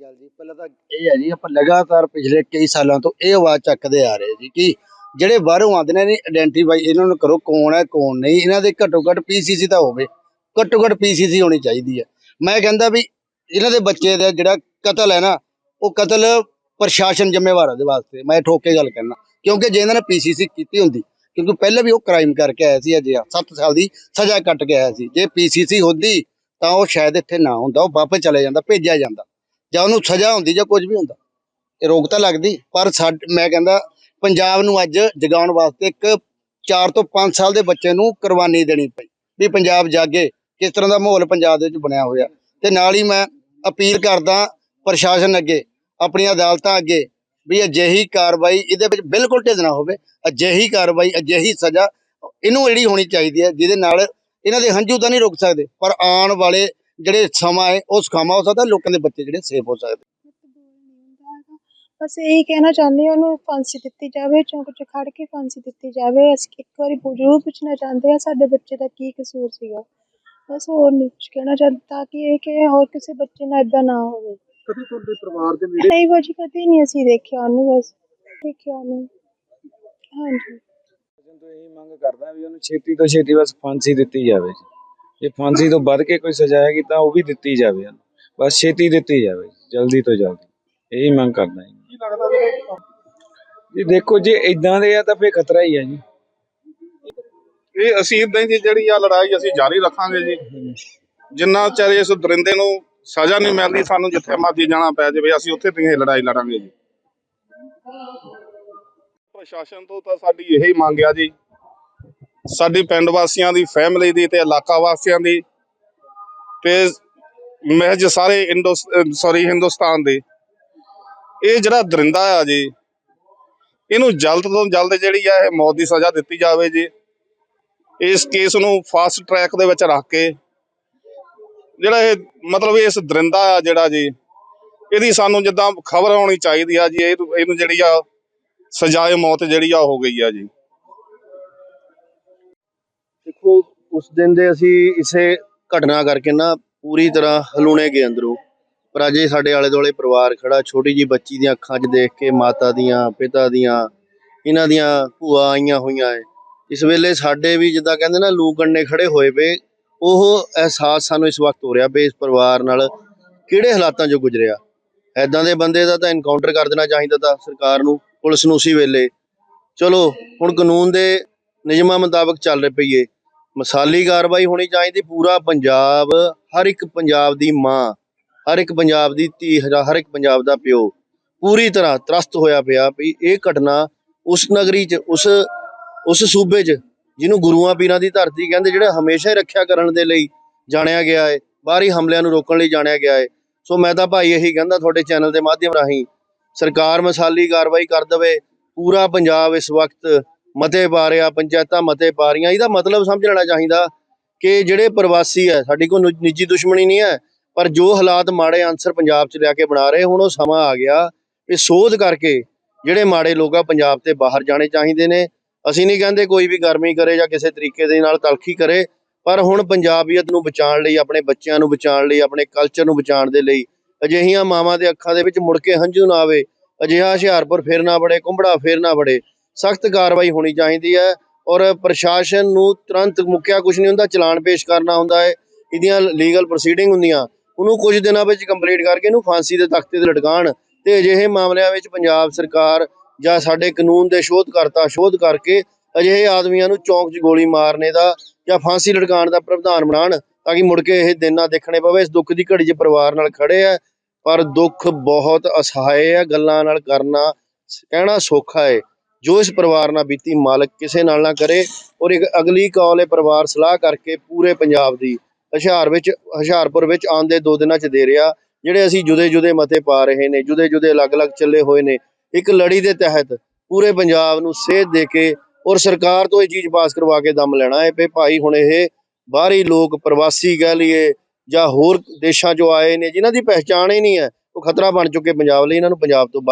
ਗੱਲ ਜੀ, ਪਹਿਲਾਂ ਤਾਂ ਇਹ ਹੈ ਜੀ, ਆਪਾਂ ਲਗਾਤਾਰ ਪਿਛਲੇ ਕਈ ਸਾਲਾਂ ਤੋਂ ਇਹ ਆਵਾਜ਼ ਚੱਕਦੇ ਆ ਰਹੇ ਜੀ ਕਿ ਜਿਹੜੇ ਬਾਹਰੋਂ ਆਉਂਦੇ ਨੇ ਆਇਡੈਂਟੀਫਾਈ ਇਹਨਾਂ ਨੂੰ ਕਰੋ ਕੌਣ ਹੈ, ਕੌਣ ਨਹੀਂ, ਇਹਨਾਂ ਦੇ ਘੱਟੋ ਘੱਟ ਪੀਸੀਸੀ ਤਾਂ ਹੋਵੇ, ਘੱਟੋ ਘੱਟ ਪੀਸੀਸੀ ਹੋਣੀ ਚਾਹੀਦੀ ਹੈ। ਮੈਂ ਕਹਿੰਦਾ ਵੀ ਇਹਨਾਂ ਦੇ ਬੱਚੇ ਦਾ ਜਿਹੜਾ ਕਤਲ ਹੈ ਨਾ, ਉਹ ਕਤਲ ਪ੍ਰਸ਼ਾਸਨ ਜ਼ਿੰਮੇਵਾਰ ਹੈ ਉਹਦੇ ਵਾਸਤੇ, ਮੈਂ ਠੋਕ ਕੇ ਗੱਲ ਕਰਨਾ ਕਿਉਂਕਿ ਜੇ ਇਹਨਾਂ ਨੇ ਪੀਸੀਸੀ ਕੀਤੀ ਹੁੰਦੀ, ਕਿਉਂਕਿ ਪਹਿਲਾਂ ਵੀ ਉਹ ਕ੍ਰਾਈਮ ਕਰਕੇ ਆਇਆ ਸੀ ਅਜੇ 7 ਸਾਲ ਦੀ ਸਜ਼ਾ ਕੱਟ ਕੇ ਆਇਆ ਸੀ, ਜੇ ਪੀਸੀਸੀ ਹੁੰਦੀ ਤਾਂ ਉਹ ਸ਼ਾਇਦ ਇੱਥੇ ਨਾ ਹੁੰਦਾ, ਉਹ ਵਾਪਸ ਚਲੇ ਜਾਂਦਾ, ਭੇਜਿਆ ਜਾਂਦਾ। ਜਾਂ ਉਹਨੂੰ ਸਜ਼ਾ ਹੁੰਦੀ ਜਾਂ ਕੁਝ ਵੀ ਹੁੰਦਾ। ਇਹ ਰੋਕ ਤਾਂ ਲੱਗਦੀ, ਪਰ ਸਾਡ- ਮੈਂ ਕਹਿੰਦਾ ਪੰਜਾਬ ਨੂੰ ਅੱਜ ਜਗਾਉਣ ਵਾਸਤੇ ਇੱਕ 4 ਤੋਂ 5 ਸਾਲ ਦੇ ਬੱਚੇ ਨੂੰ ਕੁਰਬਾਨੀ ਦੇਣੀ ਪਈ, ਵੀ ਪੰਜਾਬ ਜਾਗੇ, ਕਿਸ ਤਰ੍ਹਾਂ ਦਾ ਮਾਹੌਲ ਪੰਜਾਬ ਦੇ ਵਿੱਚ ਬਣਿਆ ਹੋਇਆ। ਤੇ ਨਾਲ ਹੀ ਮੈਂ ਅਪੀਲ ਕਰਦਾ ਪ੍ਰਸ਼ਾਸਨ ਅੱਗੇ, ਆਪਣੀਆਂ ਅਦਾਲਤਾਂ ਅੱਗੇ, ਵੀ ਅਜਿਹੀ ਕਾਰਵਾਈ ਇਹਦੇ ਵਿੱਚ ਬਿਲਕੁਲ ਢਿੱਲ ਨਾ ਹੋਵੇ, ਅਜਿਹੀ ਕਾਰਵਾਈ, ਅਜਿਹੀ ਸਜ਼ਾ ਇਹਨੂੰ ਜਿਹੜੀ ਹੋਣੀ ਚਾਹੀਦੀ ਹੈ, ਜਿਹਦੇ ਨਾਲ ਇਹਨਾਂ ਦੇ ਹੰਝੂ ਤਾਂ ਨਹੀਂ ਰੁਕ ਸਕਦੇ, ਪਰ ਆਉਣ ਵਾਲੇ ਜਿਹੜੇ ਸਮਾਂ ਹੈ ਉਹ ਸੁਖਾਵਾਂ ਹੋ ਸਕਦਾ ਲੋਕਾਂ ਦੇ ਬੱਚੇ ਜਿਹੜੇ ਸੇਫ ਹੋ ਸਕਦੇ। ਬਸ ਇਹੀ ਕਹਿਣਾ ਚਾਹੁੰਦੀ ਹਾਂ ਉਹਨੂੰ ਫਾਂਸੀ ਦਿੱਤੀ ਜਾਵੇ ਚੌਂਕ 'ਚ ਖੜ ਕੇ ਫਾਂਸੀ ਦਿੱਤੀ ਜਾਵੇ। ਅਸੀਂ ਇੱਕ ਵਾਰੀ ਜ਼ਰੂਰ ਪੁੱਛਣਾ ਚਾਹੁੰਦੇ ਹਾਂ ਸਾਡੇ ਬੱਚੇ ਦਾ ਕੀ ਕਸੂਰ ਸੀਗਾ। ਬਸ ਹੋਰ ਨਹੀਂ ਕੁਝ ਕਹਿਣਾ ਚਾਹੁੰਦੇ ਤਾਂ ਕਿ ਇਹ ਕਿ ਹੋਰ ਕਿਸੇ ਬੱਚੇ ਨਾਲ ਇਦਾਂ ਨਾ ਹੋਵੇ। ਕਦੇ ਤੁਹਾਡੇ ਪਰਿਵਾਰ ਦੇ ਨੇੜੇ ਨਹੀਂ ਬਾਜੀ ਕਦੇ ਨਹੀਂ ਅਸੀਂ ਦੇਖਿਆ ਉਹਨੂੰ ਬਸ ਦੇਖਿਆ ਉਹਨੂੰ। ਹਾਂਜੀ। ਤੋਂ ਇਹੀ ਮੰਗ ਕਰਦਾ ਵੀ ਉਹਨੂੰ ਛੇਤੀ ਤੋਂ ਛੇਤੀ ਬਸ ਫਾਂਸੀ ਦਿੱਤੀ ਜਾਵੇ। ਜੀ ਫਾਂਸੀ ਤੋਂ ਵੱਧ ਕੇ ਕੋਈ ਸਜ਼ਾ ਹੈਗੀ ਤਾਂ ਉਹ ਵੀ ਦਿੱਤੀ ਜਾਵੇ ਉਹਨੂੰ। ਬਸ ਛੇਤੀ ਦਿੱਤੀ ਜਾਵੇ ਜਲਦੀ ਤੋਂ ਜਲਦੀ। ਇਹੀ ਮੰਗ ਕਰਦਾ ਜੀ। ਕੀ ਲੱਗਦਾ ਵੀ ਜੀ ਦੇਖੋ ਜੇ ਇਦਾਂ ਦੇ ਆ ਤਾਂ ਫੇਰ ਖਤਰਾ ਹੀ ਹੈ ਜੀ। ਇਹ ਅਸੀਂ ਇਦਾਂ ਦੀ ਜਿਹੜੀ ਆ ਲੜਾਈ ਅਸੀਂ ਜਾਰੀ ਰੱਖਾਂਗੇ ਜੀ। ਜਿੰਨਾ ਚਿਰ ਇਸ ਦਰਿੰਦੇ ਨੂੰ ਸਜ਼ਾ ਨਹੀਂ ਮਿਲਦੀ ਸਾਨੂੰ ਜਿੱਥੇ ਮਰਜ਼ੀ ਜਾਣਾ ਪੈ ਜਾਵੇ ਅਸੀਂ ਉੱਥੇ ਤੇ ਇਹ ਲੜਾਈ ਲੜਾਂਗੇ ਜੀ। ਪ੍ਰਸ਼ਾਸਨ ਤੋਂ ਤਾਂ ਸਾਡੀ ਇਹੀ ਮੰਗ ਆ ਜੀ। ਸਾਡੀ ਪਿੰਡ ਵਾਸੀਆਂ ਦੀ ਫੈਮਿਲੀ ਦੀ ਤੇ ਇਲਾਕਾ ਵਾਸੀਆਂ ਦੀ ਤੇ ਮਹਿਜ ਸਾਰੇ ਇੰਡੋ ਸੌਰੀ ਹਿੰਦੁਸਤਾਨ ਦੇ। ਇਹ ਜਿਹੜਾ ਦਰਿੰਦਾ ਆ ਜੀ, ਇਹਨੂੰ ਜਲਦ ਤੋਂ ਜਲਦ ਜਿਹੜੀ ਆ, ਇਹ ਮੌਤ ਦੀ ਸਜ਼ਾ ਦਿੱਤੀ ਜਾਵੇ ਜੀ। ਇਸ ਕੇਸ ਨੂੰ ਫਾਸਟ ਟਰੈਕ ਦੇ ਵਿੱਚ ਰੱਖ ਕੇ ਜਿਹੜਾ ਇਹ ਮਤਲਬ ਇਸ ਦਰਿੰਦਾ ਆ ਜਿਹੜਾ ਜੀ, ਇਹਦੀ ਸਾਨੂੰ ਜਿੱਦਾਂ ਖਬਰ ਆਉਣੀ ਚਾਹੀਦੀ ਆ ਜੀ ਇਹਨੂੰ ਜਿਹੜੀ ਆ ਸਜ਼ਾਏ ਮੌਤ ਜਿਹੜੀ ਆ ਹੋ ਗਈ ਆ ਜੀ। ਉਸ ਦਿਨ ਦੇ ਅਸੀਂ ਇਸੇ ਘਟਨਾ ਕਰਕੇ ਨਾ ਪੂਰੀ ਤਰ੍ਹਾਂ ਹਲੂਣੇ ਗਏ ਅੰਦਰੋਂ। ਪਰ ਅਜੇ ਸਾਡੇ ਆਲੇ ਦੁਆਲੇ ਪਰਿਵਾਰ ਖੜਾ, ਛੋਟੀ ਜੀ ਬੱਚੀ ਦੀਆਂ ਅੱਖਾਂ 'ਚ ਦੇਖ ਕੇ ਮਾਤਾ ਦੀਆਂ, ਪਿਤਾ ਦੀਆਂ, ਇਹਨਾਂ ਦੀਆਂ ਭੂਆ ਆਈਆਂ ਹੋਈਆਂ ਏ ਇਸ ਵੇਲੇ ਸਾਡੇ ਵੀ ਜਿੱਦਾਂ ਕਹਿੰਦੇ ਨਾ ਲੂ ਕੰਨੇ ਖੜੇ ਹੋਏ ਪਏ, ਉਹ ਅਹਿਸਾਸ ਸਾਨੂੰ ਇਸ ਵਕਤ ਹੋ ਰਿਹਾ ਵੀ ਇਸ ਪਰਿਵਾਰ ਨਾਲ ਕਿਹੜੇ ਹਾਲਾਤਾਂ 'ਚੋਂ ਗੁਜ਼ਰਿਆ। ਐਦਾਂ ਦੇ ਬੰਦੇ ਦਾ ਤਾਂ ਐਨਕਾਊਂਟਰ ਕਰ ਦੇਣਾ ਚਾਹੀਦਾ ਤਾਂ ਸਰਕਾਰ ਨੂੰ, ਪੁਲਿਸ ਨੂੰ ਉਸੇ ਵੇਲੇ। ਚਲੋ, ਹੁਣ ਕਾਨੂੰਨ ਦੇ ਨਿਯਮਾਂ ਮੁਤਾਬਕ ਚੱਲ ਰਹੇ ਪਈਏ। ਮਸਾਲੀ ਕਾਰਵਾਈ ਹੋਣੀ ਚਾਹੀਦੀ, ਪੂਰਾ ਪੰਜਾਬ, ਹਰ ਇੱਕ ਪੰਜਾਬ ਦੀ ਮਾਂ, ਹਰ ਇੱਕ ਪੰਜਾਬ ਦੀ ਧੀ, ਹਰ ਇੱਕ ਪੰਜਾਬ ਦਾ ਪਿਓ, ਪੂਰੀ ਤਰ੍ਹਾਂ ਤਰਸਤ ਹੋਇਆ ਪਿਆ ਵੀ ਇਹ ਘਟਨਾ ਉਸ ਨਗਰੀ 'ਚ, ਉਸ ਉਸ ਸੂਬੇ 'ਚ, ਜਿਹਨੂੰ ਗੁਰੂਆਂ ਪੀਰਾਂ ਦੀ ਧਰਤੀ ਕਹਿੰਦੇ ਜਿਹੜਾ ਹਮੇਸ਼ਾ ਹੀ ਰੱਖਿਆ ਕਰਨ ਦੇ ਲਈ ਜਾਣਿਆ ਗਿਆ ਹੈ, ਬਾਹਰੀ ਹਮਲਿਆਂ ਨੂੰ ਰੋਕਣ ਲਈ ਜਾਣਿਆ ਗਿਆ ਹੈ। ਸੋ ਮੈਂ ਤਾਂ ਭਾਈ ਇਹੀ ਕਹਿੰਦਾ ਤੁਹਾਡੇ ਚੈਨਲ ਦੇ ਮਾਧਿਅਮ ਰਾਹੀਂ, ਸਰਕਾਰ ਮਸਾਲੀ ਕਾਰਵਾਈ ਕਰ ਦੇਵੇ, ਪੂਰਾ ਪੰਜਾਬ ਇਸ ਵਕਤ ਮਤੇ ਪਾ ਰਿਹਾ ਪੰਚਾਇਤਾਂ ਮਤੇ ਪਾ ਰਹੀਆਂ ਇਹਦਾ ਮਤਲਬ ਸਮਝ ਲੈਣਾ ਚਾਹੀਦਾ ਕਿ ਜਿਹੜੇ ਪ੍ਰਵਾਸੀ ਹੈ, ਸਾਡੀ ਕੋਈ ਨਿੱਜੀ ਦੁਸ਼ਮਣੀ ਨਹੀਂ ਹੈ, ਪਰ ਜੋ ਹਾਲਾਤ ਮਾੜੇ ਅਨਸਰ ਪੰਜਾਬ 'ਚ ਲਿਆ ਕੇ ਬਣਾ ਰਹੇ, ਹੁਣ ਉਹ ਸਮਾਂ ਆ ਗਿਆ ਇਹ ਸੋਧ ਕਰਕੇ ਜਿਹੜੇ ਮਾੜੇ ਲੋਕ ਆ, ਪੰਜਾਬ ਤੇ ਬਾਹਰ ਜਾਣੇ ਚਾਹੀਦੇ ਨੇ। ਅਸੀਂ ਨਹੀਂ ਕਹਿੰਦੇ ਕੋਈ ਵੀ ਗਰਮੀ ਕਰੇ ਜਾਂ ਕਿਸੇ ਤਰੀਕੇ ਦੇ ਨਾਲ ਤਲਖੀ ਕਰੇ, ਪਰ ਹੁਣ ਪੰਜਾਬੀਅਤ ਨੂੰ ਬਚਾਉਣ ਲਈ, ਆਪਣੇ ਬੱਚਿਆਂ ਨੂੰ ਬਚਾਉਣ ਲਈ, ਆਪਣੇ ਕਲਚਰ ਨੂੰ ਬਚਾਉਣ ਦੇ ਲਈ, ਅਜਿਹੀਆਂ ਮਾਵਾਂ ਦੇ ਅੱਖਾਂ ਦੇ ਵਿੱਚ ਮੁੜ ਕੇ ਹੰਝੂ ਨਾ ਆਵੇ, ਅਜਿਹਾ ਹੁਸ਼ਿਆਰਪੁਰ ਫੇਰ ਨਾ ਬੜੇ ਕੁੰਬੜਾ ਫੇਰ ਨਾ ਬੜੇ ਸਖਤ ਕਾਰਵਾਈ ਹੋਣੀ ਚਾਹੀਦੀ ਹੈ ਔਰ ਪ੍ਰਸ਼ਾਸਨ ਨੂੰ ਤੁਰੰਤ ਮੁੱਕਿਆ ਕੁਝ ਨਹੀਂ ਹੁੰਦਾ, ਚਲਾਨ ਪੇਸ਼ ਕਰਨਾ ਹੁੰਦਾ ਹੈ, ਇਹਦੀਆਂ ਲੀਗਲ ਪ੍ਰੋਸੀਡਿੰਗ ਹੁੰਦੀਆਂ। ਉਹਨੂੰ ਕੁਝ ਦਿਨਾਂ ਵਿੱਚ ਕੰਪਲੀਟ ਕਰਕੇ ਇਹਨੂੰ ਫਾਂਸੀ ਦੇ ਤਖਤੇ ਤੇ ਲਟਕਾਉਣ ਤੇ ਅਜਿਹੇ ਮਾਮਲਿਆਂ ਵਿੱਚ ਪੰਜਾਬ ਸਰਕਾਰ ਜਾਂ ਸਾਡੇ ਕਾਨੂੰਨ ਦੇ ਸ਼ੋਧਕਰਤਾ ਸ਼ੋਧ ਕਰਕੇ ਅਜਿਹੇ ਆਦਮੀਆਂ ਨੂੰ ਚੌਂਕ 'ਚ ਗੋਲੀ ਮਾਰਨੇ ਦਾ ਜਾਂ ਫਾਂਸੀ ਲਟਕਾਉਣ ਦਾ ਪ੍ਰਾਵਧਾਨ ਬਣਾਉਣ ਤਾਂ ਕਿ ਮੁੜ ਕੇ ਇਹ ਦਿਨ ਨਾ ਦੇਖਣੇ ਪਵੇ। ਇਸ ਦੁੱਖ ਦੀ ਘੜੀ 'ਚ ਪਰਿਵਾਰ ਨਾਲ ਖੜੇ ਆ, ਪਰ ਦੁੱਖ ਬਹੁਤ ਅਸਹਾਏ ਆ ਗੱਲਾਂ ਨਾਲ ਕਰਨਾ, ਕਹਿਣਾ ਸੌਖਾ ਹੈ ਜੋ ਇਸ ਪਰਿਵਾਰ ਨਾਲ ਬੀਤੀ ਮਾਲਕ ਕਿਸੇ ਨਾਲ ਨਾ ਕਰੇ ਔਰ ਇੱਕ ਅਗਲੀ ਕਾਲ ਇਹ ਪਰਿਵਾਰ ਸਲਾਹ ਕਰਕੇ ਪੂਰੇ ਪੰਜਾਬ ਦੀ ਹੁਸ਼ਿਆਰ ਵਿੱਚ, ਹੁਸ਼ਿਆਰਪੁਰ ਵਿੱਚ ਆਉਣ ਦੇ ਦੋ ਦਿਨਾਂ 'ਚ ਦੇ ਰਿਹਾ। ਜਿਹੜੇ ਅਸੀਂ ਜੁਦੇ ਜੁਦੇ ਮਤੇ ਪਾ ਰਹੇ ਨੇ ਜੁਦੇ ਜੁਦੇ ਅਲੱਗ-ਅਲੱਗ ਚੱਲੇ ਹੋਏ ਨੇ, ਇੱਕ ਲੜੀ ਦੇ ਤਹਿਤ ਪੂਰੇ ਪੰਜਾਬ ਨੂੰ ਸੇਧ ਦੇ ਕੇ ਔਰ ਸਰਕਾਰ ਤੋਂ ਇਹ ਚੀਜ਼ ਪਾਸ ਕਰਵਾ ਕੇ ਦਮ ਲੈਣਾ ਹੈ ਵੀ ਭਾਈ ਹੁਣ ਇਹ ਬਾਹਰੀ ਲੋਕ, ਪ੍ਰਵਾਸੀ ਕਹਿ ਲਈਏ ਜਾਂ ਹੋਰ ਦੇਸ਼ਾਂ 'ਚੋਂ ਆਏ ਨੇ, ਜਿਨ੍ਹਾਂ ਦੀ ਪਹਿਚਾਣ ਹੀ ਨਹੀਂ ਹੈ, ਉਹ ਖਤਰਾ ਬਣ ਚੁੱਕੇ ਪੰਜਾਬ ਲਈ, ਇਹਨਾਂ ਨੂੰ ਪੰਜਾਬ ਤੋਂ ਬਾਹਰ